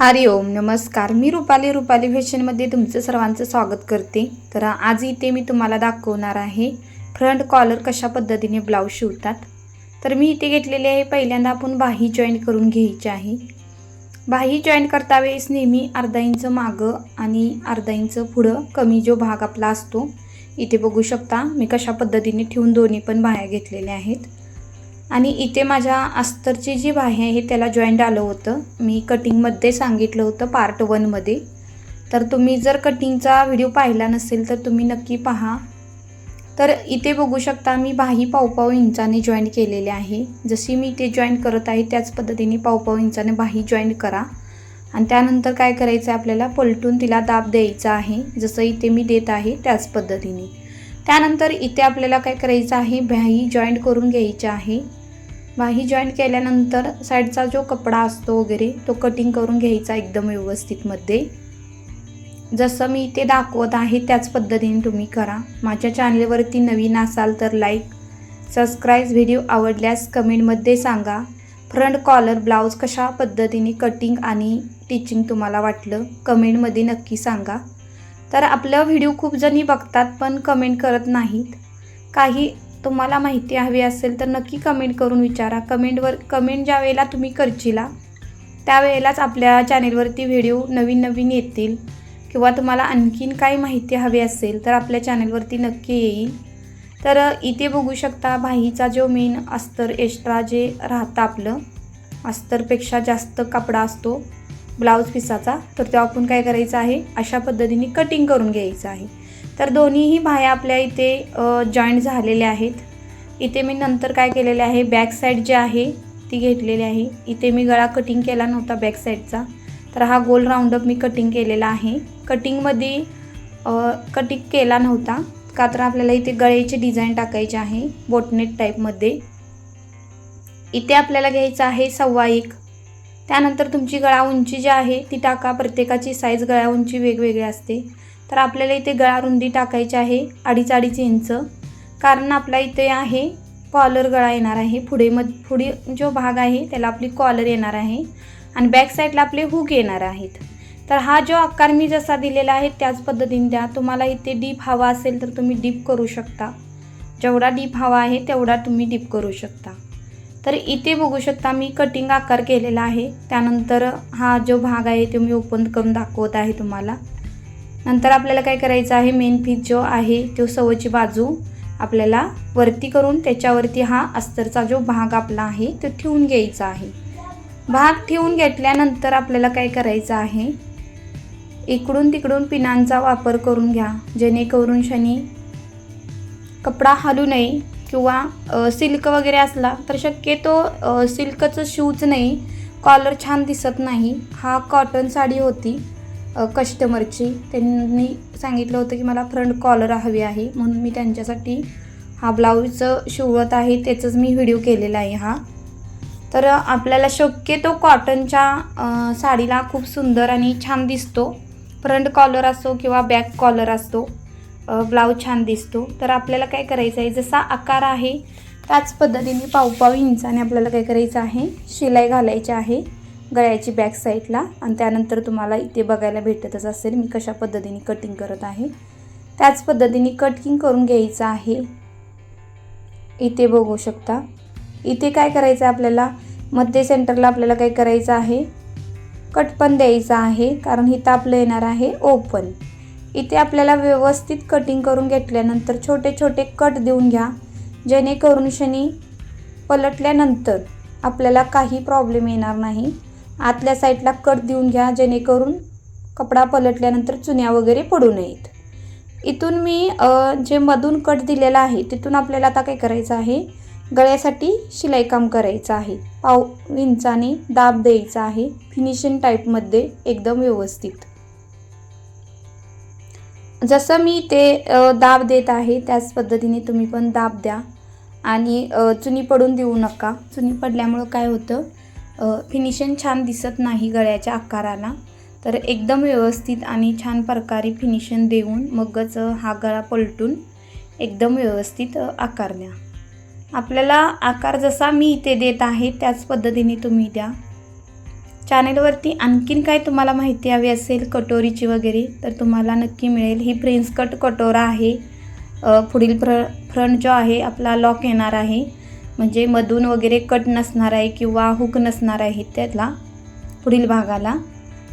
हरिओम नमस्कार. मी रुपाली रुपाली फॅशनमध्ये तुमचं सर्वांचं स्वागत करते. तर आज इथे मी तुम्हाला दाखवणार आहे फ्रंट कॉलर कशा पद्धतीने ब्लाऊज शिवतात. तर मी इथे घेतलेले आहे पहिल्यांदा आपण बाही जॉईन करून घ्यायची आहे. बाही जॉईन करता वेळेस नेहमी अर्धा इंच मागं आणि अर्धा इंच पुढं कमी जो भाग आपला असतो इथे बघू शकता. मी कशा पद्धतीने ठेवून दोन्ही पण बाह्या घेतलेल्या आहेत. आणि इथे माझ्या अस्तरची जी बाही आहे त्याला जॉईंट आलं होतं. मी कटिंगमध्ये सांगितलं होतं पार्ट वनमध्ये तर तुम्ही जर कटिंगचा व्हिडिओ पाहिला नसेल तर तुम्ही नक्की पहा. तर इथे बघू शकता मी बाही पाव पाव इंचाने जॉईंट केलेले आहे. जशी मी ते जॉईंट करत आहे त्याच पद्धतीने पावपाव इंचाने बाही जॉईंट करा. आणि त्यानंतर काय करायचं आहे आपल्याला? पलटून तिला दाब द्यायचा आहे. जसं इथे मी देत आहे त्याच पद्धतीने. त्यानंतर इथे आपल्याला काय करायचं आहे? बाही जॉईंट करून घ्यायची आहे. बाही जॉईंट केल्यानंतर साईडचा जो कपडा असतो वगैरे तो कटिंग करून घ्यायचा एकदम व्यवस्थितमध्ये जसं मी इथे दाखवत आहे त्याच पद्धतीने तुम्ही करा. माझ्या चॅनलवरती नवीन असाल तर लाईक सबस्क्राईब व्हिडिओ आवडल्यास कमेंटमध्ये सांगा. फ्रंट कॉलर ब्लाऊज कशा पद्धतीने कटिंग आणि टिचिंग तुम्हाला वाटलं कमेंटमध्ये नक्की सांगा. तर आपलं व्हिडिओ खूप जणी बघतात पण कमेंट करत नाहीत. काही तुम्हाला माहिती हवी असेल तर नक्की कमेंट करून विचारा. कमेंटवर कमेंट ज्या वेळेला तुम्ही करचिला त्यावेळेलाच आपल्या चॅनेलवरती व्हिडिओ नवीन नवीन येतील. किंवा तुम्हाला आणखीन काही माहिती हवी असेल तर आपल्या चॅनेलवरती नक्की येईल. तर इथे बघू शकता बाहीचा जो मेन अस्तर एक्स्ट्रा जे राहतं आपलं अस्तरपेक्षा जास्त कपडा असतो ब्लाऊज पिसाचा तर तो आपण काय करायचं आहे? अशा पद्धतीने कटिंग करून घ्यायचं आहे. तर दोन्हीही बाह्या आपल्या इथे जॉईंट झालेल्या आहेत. इथे मी नंतर काय केलेले आहे बॅक साईड जे आहे ती घेतलेली आहे. इथे मी गळा कटिंग केला नव्हता बॅक साईडचा तर हा गोल राऊंडअप मी कटिंग केलेला आहे. कटिंगमध्ये कटिंग केला नव्हता का तर आपल्याला इथे गळ्याचे डिझाईन टाकायचे आहे बोटनेट टाईपमध्ये इथे आपल्याला घ्यायचं आहे सव्वा एक. त्यानंतर तुमची गळा उंची जी आहे ती टाका. प्रत्येकाची साईज गळा उंची वेगवेगळी असते. तर आपल्याला इथे गळा रुंदी टाकायची आहे अडीच अडीच इंच. कारण आपला इथे आहे कॉलर गळा येणार आहे. पुढे मध पुढे जो भाग आहे त्याला आपली कॉलर येणार आहे. आणि बॅक साईडला आपले हुक येणार आहेत. तर हा जो आकार मी जसा दिलेला आहे त्याच पद्धतीने द्या. तुम्हाला इथे डीप हवा असेल तर तुम्ही डीप करू शकता. जेवढा डीप हवा आहे तेवढा तुम्ही डीप करू शकता. तर इथे बघू शकता मी कटिंग आकार केलेला आहे. त्यानंतर हा जो भाग आहे तो मी ओपन करून दाखवत आहे तुम्हाला. नंतर आपल्याला काय करायचं आहे? मेन पीस जो आहे तो सवयची बाजू आपल्याला वरती करून त्याच्यावरती हा अस्तरचा जो भाग आपला आहे तो ठेवून घ्यायचा आहे. भाग ठेवून घेतल्यानंतर आपल्याला काय करायचं आहे? इकडून तिकडून पिनांचा वापर करून घ्या. जेणेकरून शनी कपडा हलू नये किंवा सिल्क वगैरे असला तर शक्यतो सिल्कचं शूज नाही. कॉलर छान दिसत नाही. हा कॉटन साडी होती. कस्टमरची. त्यांनी सांगितलं होतं की मला फ्रंट कॉलर हवी आहे म्हणून मी त्यांच्यासाठी हा ब्लाऊज शिवत आहे त्याचंच मी व्हिडिओ केलेला आहे हा. तर आपल्याला शक्यतो कॉटनच्या साडीला खूप सुंदर आणि छान दिसतो. फ्रंट कॉलर असो किंवा बॅक कॉलर असतो ब्लाऊज छान दिसतो. तर आपल्याला काय करायचं आहे जसा आकार आहे त्याच पद्धतीने पावपाव इंचाने आपल्याला काय करायचं आहे शिलाई घालायची आहे. गळ्याची बॅक साईडला आणि त्यानंतर तुम्हाला इथे बघायला भेटतच असेल मी कशा पद्धतीने कटिंग करत आहे. त्याच पद्धतीने कटिंग करून घ्यायचं आहे. इथे बघू शकता. इथे काय करायचं आहे आपल्याला? मध्य सेंटरला आपल्याला काय करायचं आहे? कट पण द्यायचं आहे कारण इथं आपलं येणार आहे. ओपन इथे आपल्याला व्यवस्थित कटिंग करून घेतल्यानंतर छोटे छोटे कट देऊन घ्या. जेणेकरून शनी पलटल्यानंतर आपल्याला काही प्रॉब्लेम येणार नाही. आतल्या साईडला कट देऊन घ्या जेणेकरून कपडा पलटल्यानंतर चुन्या वगैरे पडू नयेत. इथून मी जे मधून कट दिलेला आहे तिथून आपल्याला आता काय करायचं आहे? गळ्यासाठी शिलाई काम करायचं आहे. पाव इंचाने दाब द्यायचा आहे फिनिशिंग टाईपमध्ये एकदम व्यवस्थित. जसं मी ते दाब देत आहे त्याच पद्धतीने तुम्ही पण दाब द्या. आणि चुनी पडून देऊ नका. चुनी पडल्यामुळं काय होतं? फिनिशिंग छान दिसत नाही गळ्याच्या आकाराला. तर एकदम व्यवस्थित आणि छान प्रकारे फिनिशिंग देऊन मगच हा गळा पलटून एकदम व्यवस्थित आकार द्या आपल्याला आकार जसा मी इथे देत आहे त्याच पद्धतीने तुम्ही द्या. चॅनेलवरती आणखीन काय तुम्हाला माहिती हवी असेल कटोरीची वगैरे तर तुम्हाला नक्की मिळेल. ही प्रिन्सकट कटोरा आहे. पुढील फ्र फ्रंट जो आहे आपला लॉक येणार आहे. म्हणजे मधून वगैरे कट नसणार आहे किंवा हुक नसणार आहे त्याला पुढील भागाला.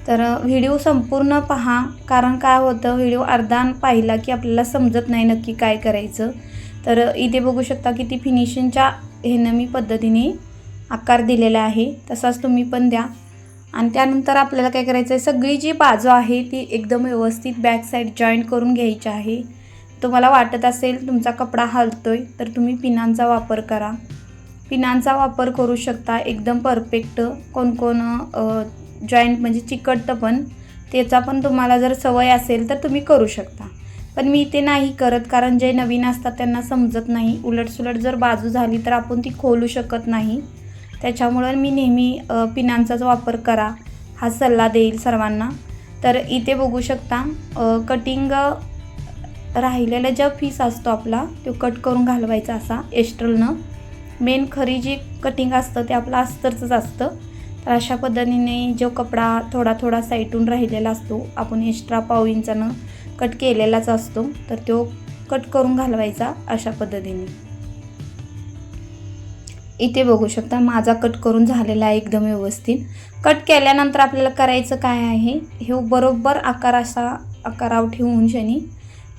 तर व्हिडिओ संपूर्ण पहा. कारण काय होतं व्हिडिओ अर्धा पाहिला की आपल्याला समजत नाही नक्की काय करायचं. तर इथे बघू शकता की ती फिनिशिंगच्या ह्यानं मी पद्धतीने आकार दिलेला आहे. तसाच तुम्ही पण द्या. आणि त्यानंतर आपल्याला काय करायचं आहे सगळी जी बाजू आहे ती एकदम व्यवस्थित बॅक साईड जॉईंट करून घ्यायची आहे. तुम्हाला वाटत असेल तुमचा कपडा हलतोय तर तुम्ही पिनांचा वापर करा. पिनांचा वापर करू शकता. एकदम परफेक्ट कोण कोण जॉईंट म्हणजे चिकटतं पण. त्याचा पण तुम्हाला जर सवय असेल तर तुम्ही करू शकता. पण मी ते नाही करत कारण जे नवीन असतात त्यांना समजत नाही. उलटसुलट जर बाजू झाली तर आपण ती खोलू शकत नाही. त्याच्यामुळं मी नेहमी पिनांचाच वापर करा. हा सल्ला देईल सर्वांना. तर इथे बघू शकता कटिंग राहिलेला ज्या पीस असतो आपला तो कट करून घालवायचा असा एस्ट्रलनं मेन खरी जी कटिंग असतं ते आपलं अस्तरचंच असतं. तर अशा पद्धतीने जो कपडा थोडा थोडा साईटून राहिलेला असतो आपण एक्स्ट्रा पाव इंचानं कट केलेलाच असतो तर तो कट करून घालवायचा अशा पद्धतीने. इथे बघू शकता माझा कट करून झालेला आहे एकदम व्यवस्थित. कट केल्यानंतर आपल्याला करायचं काय आहे हे बरोबर आकार असा आकारावर ठेवून शनी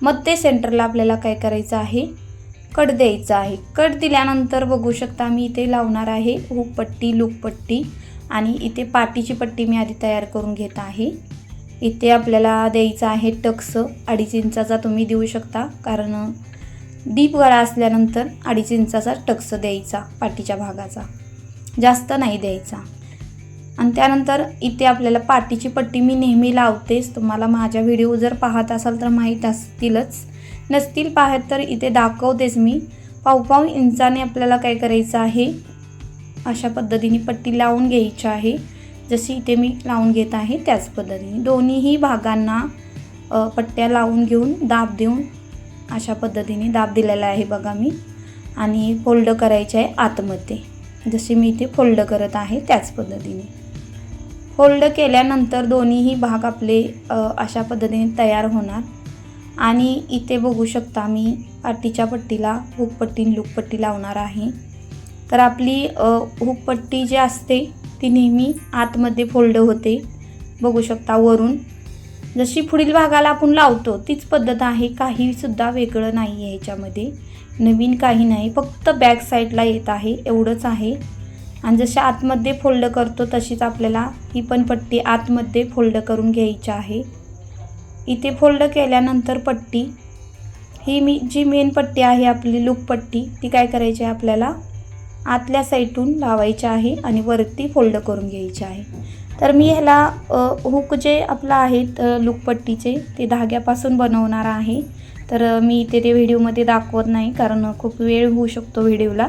मग ते सेंटरला आपल्याला काय करायचं आहे कट द्यायचा आहे. कट दिल्यानंतर बघू शकता मी इथे लावणार आहे हुक पट्टी लूक पट्टी आणि इथे पाटीची पट्टी मी आधी तयार करून घेत आहे. इथे आपल्याला द्यायचं आहे टक्स अडीच इंचाचा तुम्ही देऊ शकता कारण डीप गळा असल्यानंतर अडीच इंचाचा टक्स द्यायचा पाठीच्या भागाचा. जास्त नाही द्यायचा. आणि त्यानंतर इथे आपल्याला पाठीची पट्टी मी नेहमी लावतेच. तुम्हाला माझ्या व्हिडिओ जर पाहत असाल तर माहीत असतीलच. नसतील पाहत तर इथे दाखवतेच मी. पाव इंचाने आपल्याला काय करायचं आहे? अशा पद्धतीने पट्टी लावून घ्यायची आहे. जशी इथे मी लावून घेत आहे त्याच पद्धतीने. दोन्हीही भागांना पट्ट्या लावून घेऊन दाब देऊन अशा पद्धतीने दाब दिलेला आहे बघा मी. आणि फोल्ड करायचे आहे आतमध्ये. जसे मी इथे फोल्ड करत आहे त्याच पद्धतीने. फोल्ड केल्यानंतर दोन्हीही भाग आपले अशा पद्धतीने तयार होणार. आणि इथे बघू शकता मी पाटीच्या पट्टीला हुकपट्टी लुकपट्टी लावणार आहे. तर आपली हुकपट्टी जी असते ती नेहमी आतमध्ये फोल्ड होते. बघू शकता वरून. जशी पुढील भागाला आपण लावतो तीच पद्धत आहे. काहीसुद्धा वेगळं नाही आहे ह्याच्यामध्ये नवीन काही नाही. फक्त बॅक साईडला येत आहे. एवढंच आहे. आणि जशी आतमध्ये फोल्ड करतो तशीच आपल्याला ही पण पट्टी आतमध्ये फोल्ड करून घ्यायची आहे. इथे फोल्ड केल्यानंतर पट्टी. ही मी जी मेन पट्टी आहे आपली लूक पट्टी ती काय करायची आहे आपल्याला? आतल्या साईडून लावायची आहे आणि वरती फोल्ड करून घ्यायची आहे. तर मी ह्याला हुक जे आपलं आहेत लुकपट्टीचे ते धाग्यापासून बनवणार आहे. तर मी इथे ते व्हिडिओमध्ये दाखवत नाही कारण खूप वेळ होऊ शकतो व्हिडिओला.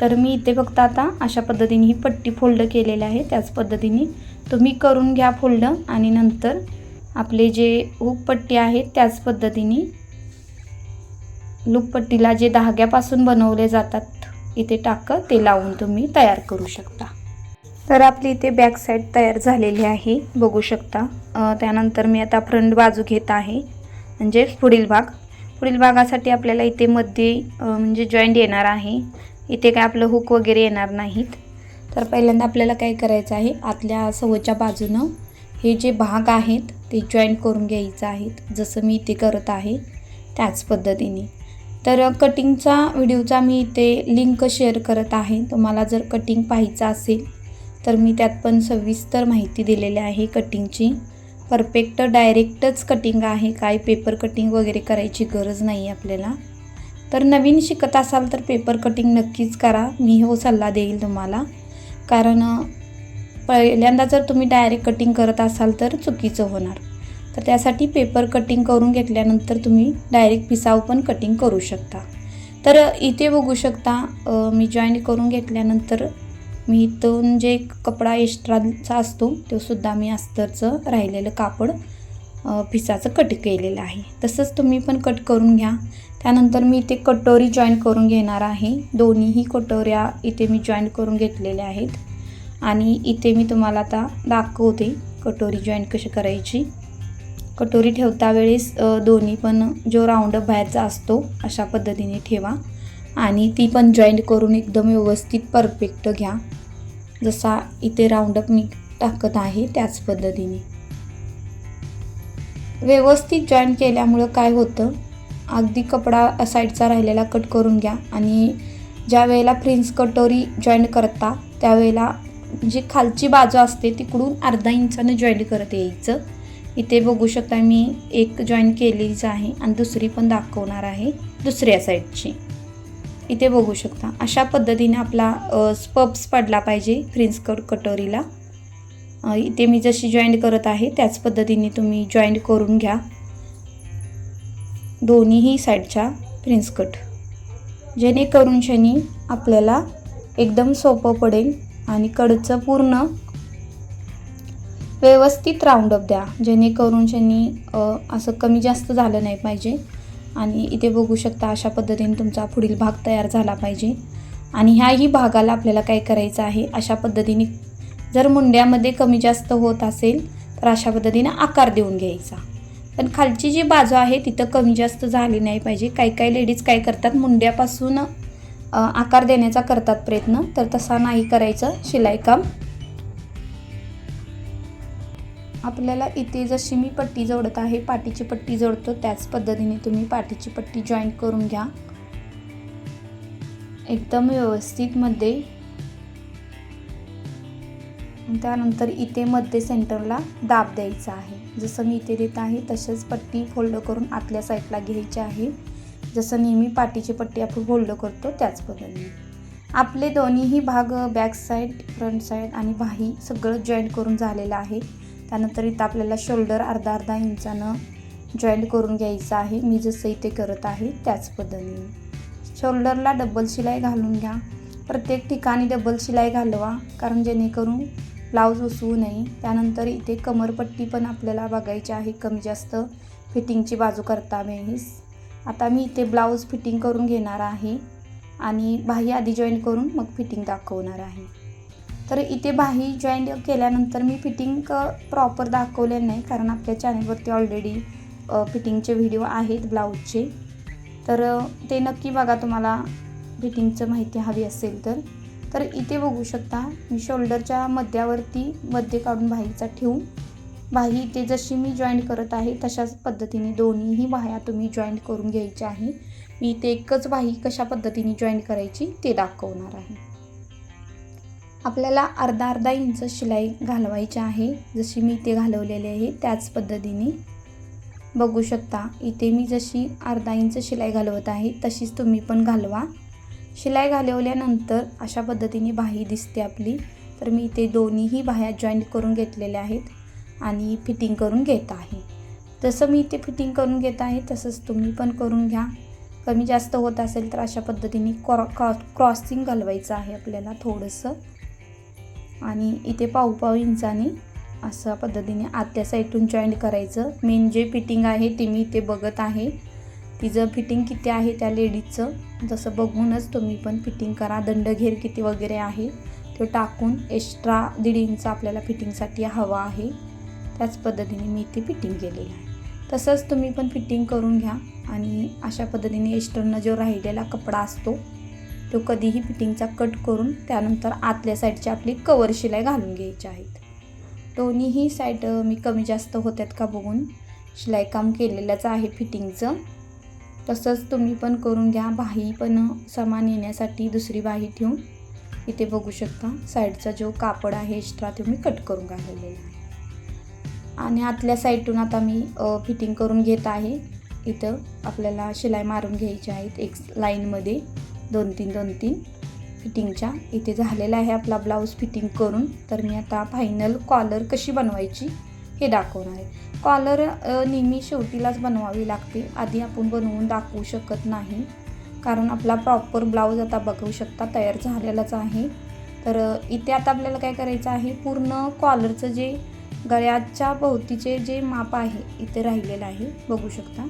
तर मी इथे फक्त आता अशा पद्धतीने ही पट्टी फोल्ड केलेली आहे. त्याच पद्धतीने तुम्ही करून घ्या फोल्ड आणि नंतर आपले जे हुकपट्टी आहेत आहे त्याच पद्धतीने लुकपट्टीला जे धाग्यापासून बनवले जातात इथे टाकं ते लावून तुम्ही तयार करू शकता. तर आपली इथे बॅक साईड तयार झालेली आहे बघू शकता. त्यानंतर मी आता फ्रंट बाजू घेत आहे म्हणजे पुढील भाग. पुढील भागासाठी आपल्याला इथे मध्ये म्हणजे जॉईंट येणार आहे. इथे काय आपलं हुक वगैरे येणार नाहीत. तर पहिल्यांदा आपल्याला काय करायचं आहे आतल्या सवच्या बाजूनं हे जे भाग आहेत ते जॉईन करून घ्यायचं आहेत जसं मी इथे करत आहे त्याच पद्धतीने. तर कटिंगचा व्हिडिओचा मी इथे लिंक शेअर करत आहे. तुम्हाला जर कटिंग पाहायचं असेल तर मी त्यात पण सविस्तर माहिती दिलेली आहे कटिंगची. परफेक्ट डायरेक्टच कटिंग आहे. काय पेपर कटिंग वगैरे करायची गरज नाही आपल्याला. तर नवीन शिकत असाल तर पेपर कटिंग नक्कीच करा. मी हो सल्ला देईल तुम्हाला. कारण पहिल्यांदा जर तुम्ही डायरेक्ट कटिंग करत असाल तर चुकीचं होणार. तर त्यासाठी पेपर कटिंग करून घेतल्यानंतर तुम्ही डायरेक्ट पिसाव पण कटिंग करू शकता. तर इथे बघू शकता मी जॉईन करून घेतल्यानंतर मी इथून जे कपडा एक्स्ट्राचा असतो तो सुद्धा मी अस्तरचं राहिलेलं कापड पिसाचं कट केलेलं आहे. तसंच तुम्ही पण कट करून घ्या. त्यानंतर मी इथे कटोरी जॉईन करून घेणार आहे. दोन्हीही कटोऱ्या इथे मी जॉईन करून घेतलेल्या आहेत. आणि इथे मी तुम्हाला आता दाखवते कटोरी जॉईंट कशी करायची. कटोरी ठेवता वेळेस दोन्ही पण जो राऊंडअप बाहेरचा असतो अशा पद्धतीने ठेवा. आणि ती पण जॉईंट करून एकदम व्यवस्थित परफेक्ट घ्या. जसा इथे राऊंडअप मी टाकत आहे त्याच पद्धतीने. व्यवस्थित जॉईन केल्यामुळं काय होतं अगदी कपडा साईडचा राहिलेला कट करून घ्या. आणि ज्या वेळेला फ्रिन्स कटोरी जॉईंट करता त्यावेळेला जी खालची बाजू असते तिकडून अर्धा इंचानं जॉईंट करत यायचं. इथे बघू शकता मी एक जॉईन केलीच आहे आणि दुसरी पण दाखवणार आहे दुसऱ्या साईडची इथे बघू शकता अशा पद्धतीने आपला स्पब्स पडला पाहिजे फ्रिन्स कट कटोरीला. इथे मी जशी जॉईंट करत आहे त्याच पद्धतीने तुम्ही जॉईंट करून घ्या. दोन्हीही साईडच्या प्रिन्स कट जेणेकरून शनी आपल्याला एकदम सोपं पडेल आणि कडचं पूर्ण व्यवस्थित राऊंडअप द्या. जेणेकरून त्यांनी असं कमी जास्त झालं नाही पाहिजे. आणि इथे बघू शकता अशा पद्धतीने तुमचा पुढील भाग तयार झाला पाहिजे. आणि ह्याही भागाला आपल्याला काय करायचं आहे अशा पद्धतीने जर मुंड्यामध्ये कमी जास्त होत असेल तर अशा पद्धतीने आकार देऊन घ्यायचा. पण खालची जी बाजू आहे तिथं कमी जास्त झाली नाही पाहिजे. काही काही लेडीज काय करतात मुंड्यापासून आकार देण्याचा करतात प्रयत्न. तर तसा नाही करायचं. शिलाईकाम आपल्याला इथे जशी मी पट्टी जोडत आहे पाठीची पट्टी जोडतो त्याच पद्धतीने तुम्ही पाठीची पट्टी जॉईंट करून घ्या. एकदम व्यवस्थित मध्ये. त्यानंतर इथे मध्ये सेंटरला दाब द्यायचा आहे. जसं मी इथे देत आहे तसेच पट्टी फोल्ड करून आतल्या साईडला घ्यायची आहे. जसं नेहमी पाठीची पट्टी आपण होल्ड करतो त्याच पद्धतीने. आपले दोन्हीही भाग बॅक साईड फ्रंट साईड आणि बाही सगळं जॉईंट करून झालेलं आहे. त्यानंतर इथं आपल्याला शोल्डर अर्धा अर्धा इंचानं जॉईंट करून घ्यायचं आहे. मी जसं इथे करत आहे त्याच पद्धतीने. शोल्डरला डबल शिलाई घालून घ्या. प्रत्येक ठिकाणी डबल शिलाई घालवा कारण जेणेकरून ब्लाऊज उसवू नये. त्यानंतर इथे कमरपट्टी पण आपल्याला बघायची आहे. कमी जास्त फिटिंगची बाजू करता वेळेस आता मी इथे ब्लाऊज फिटिंग करून घेणार आहे आणि बाही आधी जॉईन करून मग फिटिंग दाखवणार आहे. तर इथे बाही जॉईन केल्यानंतर मी फिटिंग प्रॉपर दाखवले नाही कारण आपल्या चॅनलवरती ऑलरेडी फिटिंगचे व्हिडिओ आहेत ब्लाऊजचे. तर ते नक्की बघा तुम्हाला फिटिंगचं माहिती हवी असेल तर. तर इथे बघू शकता मी शोल्डरच्या मध्यावरती मध्य काढून बाहीचा ठेवून बाही इथे जशी मी जॉईंट करत आहे तशाच पद्धतीने दोन्हीही बाह्या तुम्ही जॉईंट करून घ्यायच्या आहे. मी इथे एकच बाही कशा पद्धतीने जॉईंट करायची ते दाखवणार आहे. आपल्याला अर्धा अर्धा इंच शिलाई घालवायची आहे. जशी मी इथे घालवलेली आहे त्याच पद्धतीने. बघू शकता इथे मी जशी अर्धा इंच शिलाई घालवत आहे तशीच तुम्ही पण घालवा. शिलाई घालवल्यानंतर अशा पद्धतीने बाही दिसते आपली. तर मी इथे दोन्हीही बाह्या जॉईंट करून घेतलेल्या आहेत. आणि फिटिंग करून घेत आहे. जसं मी इथे फिटिंग करून घेत आहे तसंच तुम्ही पण करून घ्या. कमी जास्त होत असेल तर अशा पद्धतीने क्रॉ क्रॉ क्रॉसिंग घालवायचं आहे आपल्याला थोडंसं. आणि इथे पाऊपाव पाऊ इंचाने अशा पद्धतीने आतल्या साईडून जॉईंट करायचं. मेन जे फिटिंग आहे ते मी इथे बघत आहे. तिचं फिटिंग किती आहे त्या लेडीजचं जसं बघूनच तुम्ही पण फिटिंग करा. दंडघेर किती वगैरे आहे तो टाकून एक्स्ट्रा दीड इंच आपल्याला फिटिंगसाठी हवा आहे. त्याच पद्धतीने मी इथे फिटिंग केलेलं आहे. तसंच तुम्ही पण फिटिंग करून घ्या आणि अशा पद्धतीने एक्स्टर्न जो राहिलेला कपडा असतो तो कधीही फिटिंगचा कट करून त्यानंतर आतल्या साईडची आपली कवर शिलाई घालून घ्यायची आहेत दोन्हीही साईड मी कमी जास्त होत्यात का बघून शिलाई काम केलेलंच आहे फिटिंगचं तसंच तुम्ही पण करून घ्या बाही पण समान येण्यासाठी दुसरी बाही ठेवून. इथे बघू शकता साईडचा जो कापड आहे एक्स्ट्रा तो मी कट करून घालवलेला आहे. आणि आतल्या साईडतून आता मी फिटिंग करून घेत आहे. इथं आपल्याला शिलाई मारून घ्यायची आहेत एक लाईनमध्ये दोन तीन दोन तीन फिटिंगच्या. इथे झालेला आहे आपला ब्लाऊज फिटिंग करून. तर मी आता फायनल कॉलर कशी बनवायची हे दाखवणार आहे. कॉलर नेहमी शेवटीलाच बनवावी लागते. आधी आपण बनवून दाखवू शकत नाही. कारण आपला प्रॉपर ब्लाऊज आता बघू शकता तयार झालेलाच आहे. तर इथे आता आपल्याला काय करायचं आहे? पूर्ण कॉलरचं जे गळ्याच्या भोवतीचे जे माप आहे इथे राहिलेलं आहे. बघू शकता.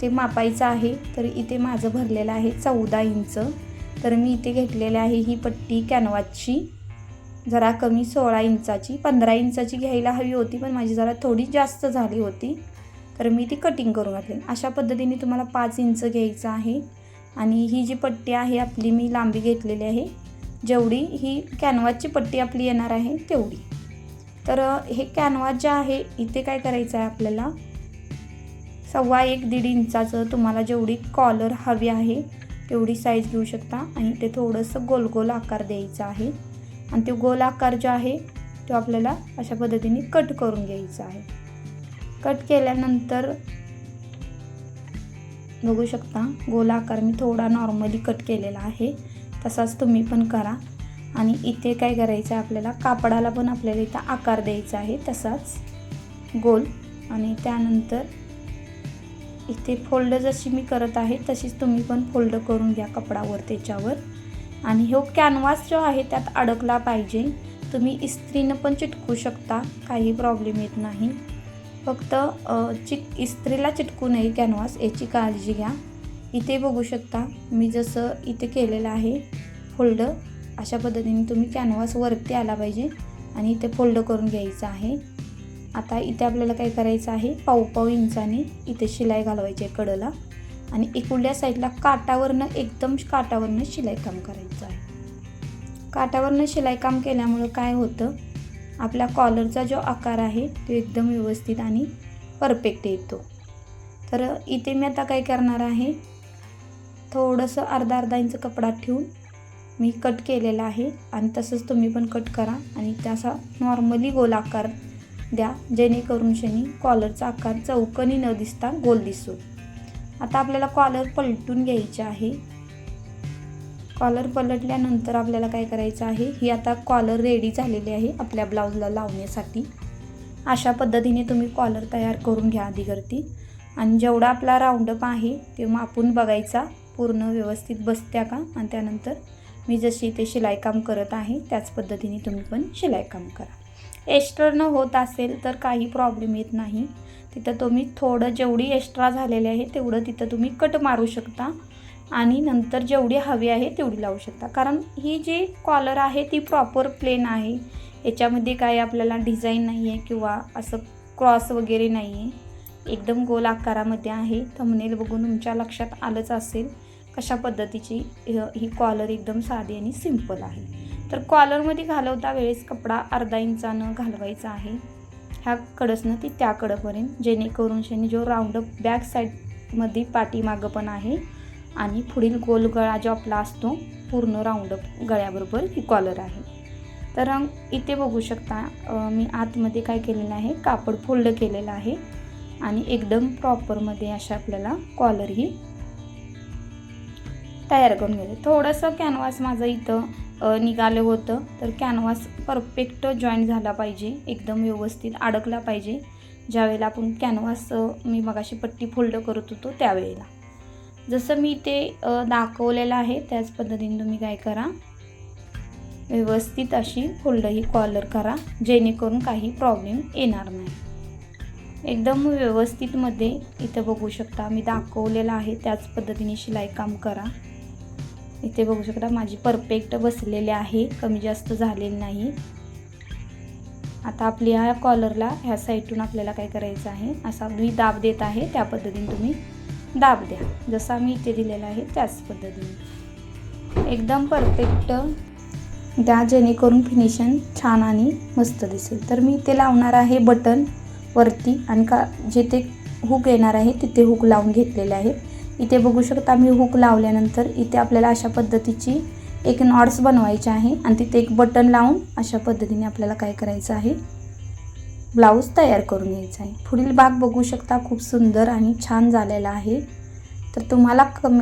ते मापायचं आहे तर इथे माझं भरलेलं आहे चौदा इंच. तर मी इथे घेतलेलं आहे ही पट्टी कॅनवासची जरा कमी सोळा इंचाची पंधरा इंचाची घ्यायला हवी होती पण माझी जरा थोडी जास्त झाली होती. तर मी ती कटिंग करून घातली. अशा पद्धतीने तुम्हाला पाच इंच घ्यायचं आहे. आणि ही जी पट्टी आहे आपली मी लांबी घेतलेली आहे. जेवढी ही कॅनवासची पट्टी आपली येणार आहे तेवढी. तर हे कॅनव्हास जे आहे इथे काय करायचं आहे आपल्याला? सव्वा एक दीड इंचाचं तुम्हाला जेवढी कॉलर हवी आहे तेवढी साईज घेऊ शकता. आणि ते थोडंसं गोल गोल आकार द्यायचा आहे. आणि ते गोल आकार जो आहे तो आपल्याला अशा पद्धतीने कट करून घ्यायचा आहे. कट केल्यानंतर बघू शकता गोल आकार मी थोडा नॉर्मली कट केलेला आहे. तसाच तुम्ही पण करा. आणि इथे काय करायचं आहे आपल्याला? कापडाला पण आपल्याला इथं आकार द्यायचा आहे तसाच गोल. आणि त्यानंतर इथे फोल्ड जशी मी करत आहे तशीच तुम्ही पण फोल्ड करून घ्या कपडावर त्याच्यावर. आणि हो कॅनव्हास जो आहे त्यात अडकला पाहिजे. तुम्ही इस्त्रीनं पण चिटकू शकता काही प्रॉब्लेम येत नाही. फक्त अ, चिट इस्त्रीला चिटकू नये कॅनव्हास याची काळजी घ्या. इथे बघू शकता मी जसं इथे केलेलं आहे फोल्ड. अशा पद्धतीने तुम्ही कॅनव्हास वरती आला पाहिजे आणि इथे फोल्ड करून घ्यायचं आहे. आता इथे आपल्याला काय करायचं आहे? पावपाव इंचाने इथे शिलाई घालवायची आहे कडला. आणि इकडल्या साईडला काटावरनं एकदम काटावरनं शिलाई काम करायचं आहे. काटावरनं शिलाई काम केल्यामुळं काय होतं? आपल्या कॉलरचा जो आकार आहे तो एकदम व्यवस्थित आणि परफेक्ट येतो. तर इथे मी आता काय करणार आहे? थोडंसं अर्धा अर्धा इंच कपडा ठेवून मी कट केलेला आहे आणि तसंच तुम्ही पण कट करा आणि त्याचा नॉर्मली गोल आकार द्या जेणेकरून शनी कॉलरचा आकार चौकनी न दिसता गोल दिसतो आता आपल्याला कॉलर पलटून घ्यायचे आहे. कॉलर पलटल्यानंतर आपल्याला काय करायचं आहे? ही आता कॉलर रेडी झालेली आहे आपल्या ब्लाऊजला लावण्यासाठी. अशा पद्धतीने तुम्ही कॉलर तयार करून घ्या आधीवरती आणि जेवढा आपला राऊंडअप आहे ते मापून बघायचा पूर्ण व्यवस्थित बसत्या का? आणि त्यानंतर मी जशी इथे शिलाईकाम करत आहे त्याच पद्धतीने तुम्ही पण शिलाईकाम करा. एक्स्ट्रानं होत असेल तर काही प्रॉब्लेम येत नाही. तिथं तुम्ही थोडं जेवढी एक्स्ट्रा झालेली आहे तेवढं तिथं तुम्ही कट मारू शकता. आणि नंतर जेवढी हवी आहे तेवढी लावू शकता. कारण ही जी कॉलर आहे ती प्रॉपर प्लेन आहे. याच्यामध्ये काय आपल्याला डिझाईन नाही आहे किंवा असं क्रॉस वगैरे नाही आहे एकदम गोल आकारामध्ये आहे. थंबनेल बघून तुमच्या लक्षात आलंच असेल. अशा पद्धतीची ही कॉलर एकदम साधी आणि सिंपल आहे. तर कॉलरमध्ये घालवता वेळेस कपडा अर्धा इंचानं घालवायचा आहे. ह्या कडसनं ती त्या कडपर्यंत जेणेकरून शेने जो राऊंडअप बॅक साईडमध्ये पाठीमागं पण आहे आणि पुढील गोल गळा जो आपला असतो पूर्ण राऊंडअप गळ्याबरोबर ही कॉलर आहे. तर इथे बघू शकता मी आतमध्ये काय केलेलं आहे कापड फोल्ड केलेलं आहे आणि एकदम प्रॉपरमध्ये अशा आपल्याला कॉलर ही तयार करून घेते. थोडंसं कॅनव्हास माझं इथं निघालं होतं. तर कॅनव्हास परफेक्ट जॉईन झाला पाहिजे. एकदम व्यवस्थित अडकला पाहिजे. ज्यावेळेला आपण कॅनव्हास मी मगाशी पट्टी फोल्ड करत होतो त्यावेळेला. जसं मी ते दाखवलेलं आहे त्याच पद्धतीने तुम्ही काय करा. व्यवस्थित अशी फोल्ड ही कॉलर करा जेणेकरून काही प्रॉब्लेम येणार नाही. एकदम व्यवस्थितमध्ये इथं बघू शकता. मी दाखवलेलं आहे त्याच पद्धतीने शिलाई काम करा. इथे बघू शकता माझी परफेक्ट बसलेली आहे. कमी जास्त झालेली नाही. आता आपली ह्या कॉलरला ह्या साईडून आपल्याला काय करायचं आहे? असा मी दाब देत आहे त्या पद्धतीने तुम्ही दाब द्या. जसा मी इथे दिलेला आहे त्याच पद्धतीने. एकदम परफेक्ट द्या जेणेकरून फिनिशिंग छान आणि मस्त दिसेल. तर मी इथे लावणार आहे बटन वरती आणि का जिथे हुक येणार आहे तिथे हुक लावून घेतलेले आहे. इथे बघू शकता मी हुक लावल्यानंतर इथे आपल्याला अशा पद्धतीची एक नॉट्स बनवायचे आहे. आणि तिथे एक बटन लावून अशा पद्धतीने आपल्याला काय करायचं आहे? ब्लाऊज तयार करून घ्यायचा आहे. पुढील भाग बघू शकता. खूप सुंदर आणि छान झालेला आहे. तर तुम्हाला कमी